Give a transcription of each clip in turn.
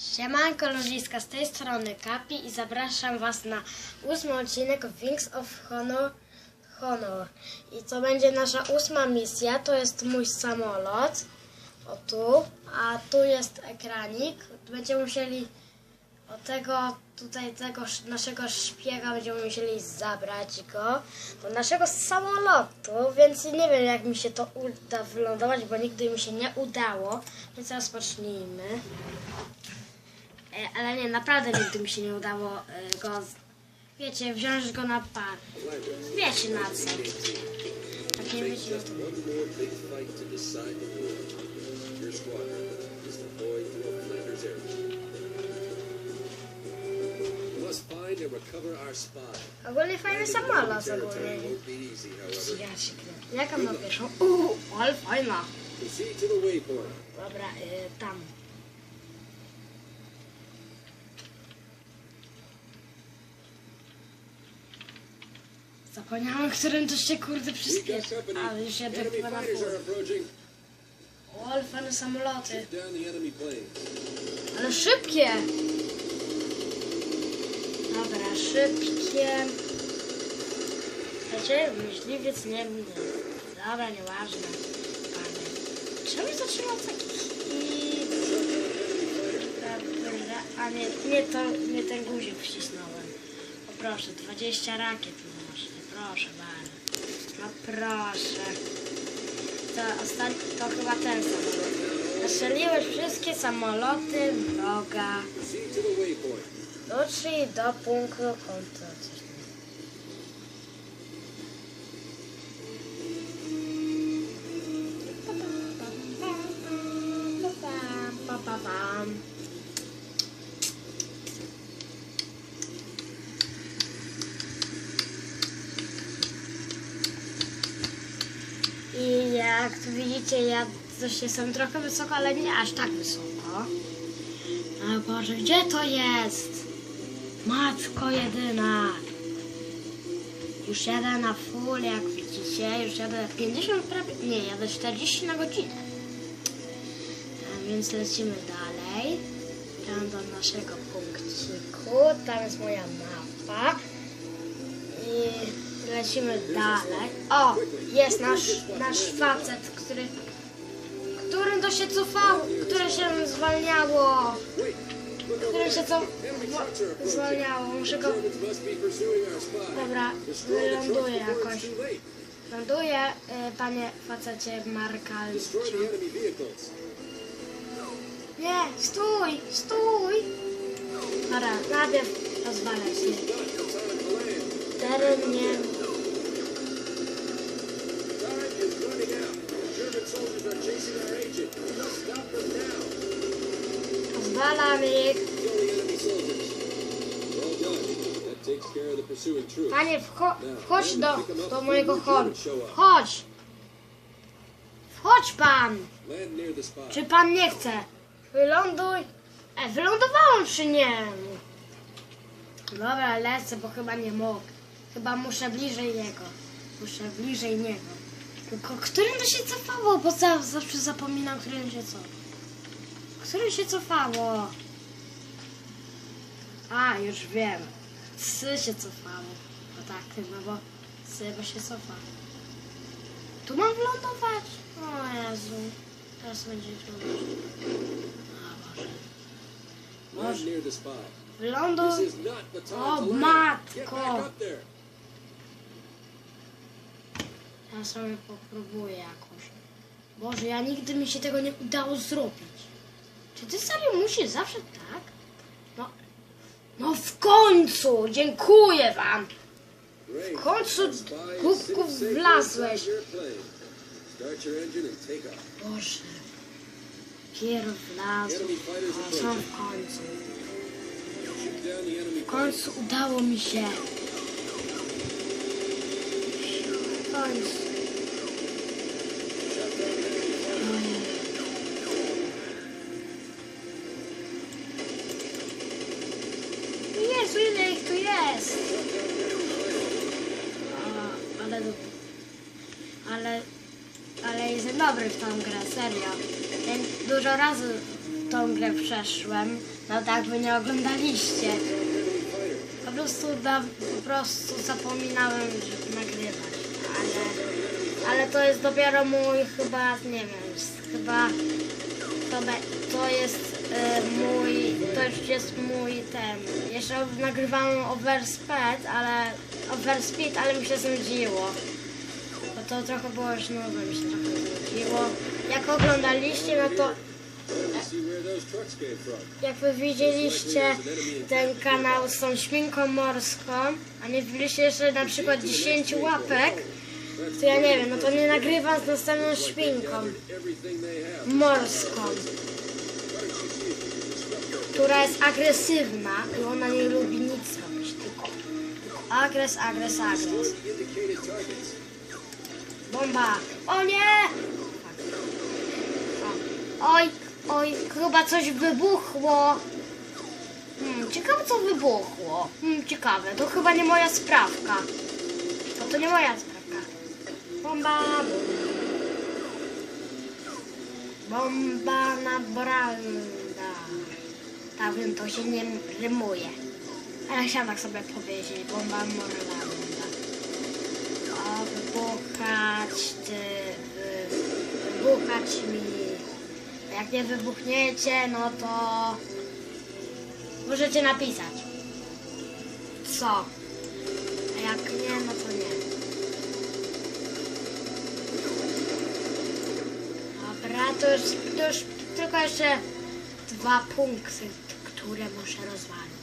Siemanko ludziska, z tej strony Kapi i zapraszam Was na ósmy odcinek Wings of Honor. Honor. I to będzie nasza ósma misja, to jest mój samolot, o tu, a tu jest ekranik. Będziemy musieli od tego, tutaj tego sz- naszego szpiega będziemy musieli zabrać go do naszego samolotu, więc nie wiem jak mi się to uda wylądować, bo nigdy mi się nie udało, więc rozpocznijmy. E, ale nie, naprawdę nigdy mi się nie udało e, go, z- wiecie, wziąć go na par. Wiecie na co. Tak nie wiecie. Fight to. Ogólnie fajny samolot ogólnie. Jaka ma pierwszą? Uuu, ale fajna. Dobra, y, tam. Zapomniałem, którym to się kurde company. Ale już jadę chyba na pół. O, fajne samoloty. Ale szybkie! Dobra, szybkie. Wiecie, myśliwiec nie mnie. Dobra, nieważne. Panie. Czemu zatrzymał taki A nie, nie, to, nie ten guzik wcisnąłem. O proszę, 20 rakiet może. Proszę bardzo. No proszę. To ostatni, to chyba ten samolot. Zastrzeliłeś wszystkie samoloty wroga. Dotrzyj do punktu konta. Coś tam. Pa, pa, pam. I jak tu widzicie, ja coś jestem trochę wysoko, ale nie aż tak wysoko. A Boże, gdzie to jest? Matko jedyna. Już jadę na full, jak widzicie. Już jadę 50 prawie. Nie, jadę 40 na godzinę. A więc lecimy dalej. Tam do naszego punkciku. Tam jest moja mapa. I lecimy dalej. O, jest nasz, nasz facet, który. Którym to się cofało, które się zwalniało. Które się co zwalniało. Muszę go. Dobra, wyląduję jakoś. Ląduję, y, panie facecie Markal. Destroy the enemy vehicles. Nie, stój, stój! Dobra, najpierw rozwalać. Teren nie. Troops. Panie, wcho wchodź do, do mojego holu. Chodź! Wchodź pan! Czy pan nie chce? Wyląduj. E, wylądowałem przy nim. Dobra, lecę, bo chyba nie mogę. Chyba muszę bliżej niego. Muszę bliżej niego. Tylko którym to się cofało? Bo za, zawsze zapominam, którym się cofało. Którym się cofało? A, już wiem. Psy się cofało. No tak, chyba, bo psy bo się cofało. Tu mam wylądować? O Jezu. Teraz będzie trudno. O Boże. Spy. Wyląduj. O, matko. Ja sobie popróbuję jakoś. Boże, ja nigdy mi się tego nie udało zrobić. Czy ty serio musisz zawsze tak? No, no w końcu! Dziękuję wam! W końcu safe wlazłeś. Boże. Pier wlazł. Są w końcu. W końcu udało mi się. W końcu. Ile ich tu jest? O, ale, ale, ale jestem dobry w tą grę, serio. Dużo razy tą grę przeszłem. No tak, wy nie oglądaliście. Po prostu, da, po prostu zapominałem że nagrywać. Ale, ale to jest dopiero mój chyba, nie wiem, chyba to, be, to jest e, mój, to już jest mój ten. Jeszcze nagrywałem Overspeed, ale Overspeed, ale mi się znudziło. Bo to trochę było już nudne, mi się trochę znudziło. Jak oglądaliście, no to from. jak wy widzieliście ten kanał z tą świnką morską, a nie wbiliście jeszcze na przykład 10 łapek, to ja nie wiem, no to nie nagrywam z następną świnką morską, która jest agresywna i ona nie lubi nic robić, tylko, agres, agres, agres. Bomba! O nie! Oj, oj, chyba coś wybuchło. Hmm, ciekawe co wybuchło. Hmm, ciekawe, to chyba nie moja sprawka. To to nie moja sprawka. Bomba. Bomba na branda. Wiem, to się nie rymuje. Ale chciałam tak sobie powiedzieć. Bomba morlanda. Wybuchać, ty, wy, wybuchać mi. Jak nie wybuchniecie, no to możecie napisać. Co? A jak nie, no to nie. Dobra, to już, to już tylko jeszcze dwa punkty, które muszę rozwalić.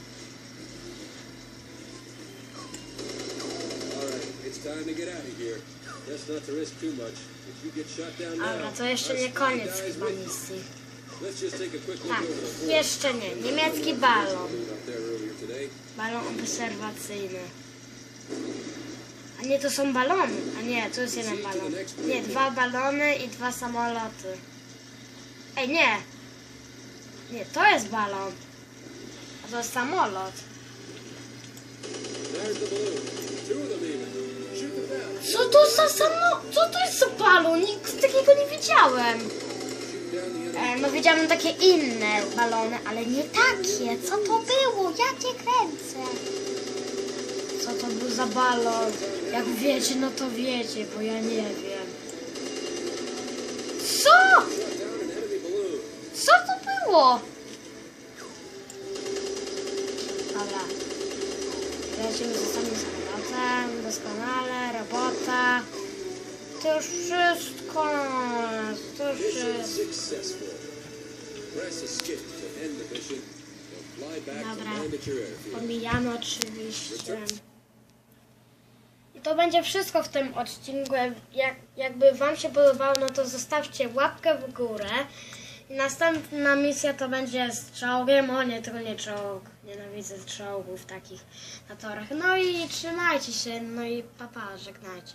Dobra, to jeszcze nie koniec chyba misji. Tak, jeszcze nie. Niemiecki balon. Balon obserwacyjny. A nie, to są balony. A nie, to jest jeden balon. Nie, dwa balony i dwa samoloty. Ej, nie. Nie, to jest balon. A to jest samolot. Co to za samo... Co to jest za balon? Nikt takiego nie widziałem. E, no widziałem takie inne balony, ale nie takie. Co to było? Ja cię kręcę. Co to był za balon? Jak wiecie, no to wiecie, bo ja nie wiem. Co? Co to było? Samolotem. Doskonale, robota. To już wszystko. To już wszystko. Dobra. Pomijamy oczywiście. I to będzie wszystko w tym odcinku. Jak, jakby Wam się podobało, no to zostawcie łapkę w górę. Następna misja to będzie z czołgiem. O nie, tylko nie czołg. Nienawidzę czołgów takich na torach. No i trzymajcie się, no i papa, żegnajcie.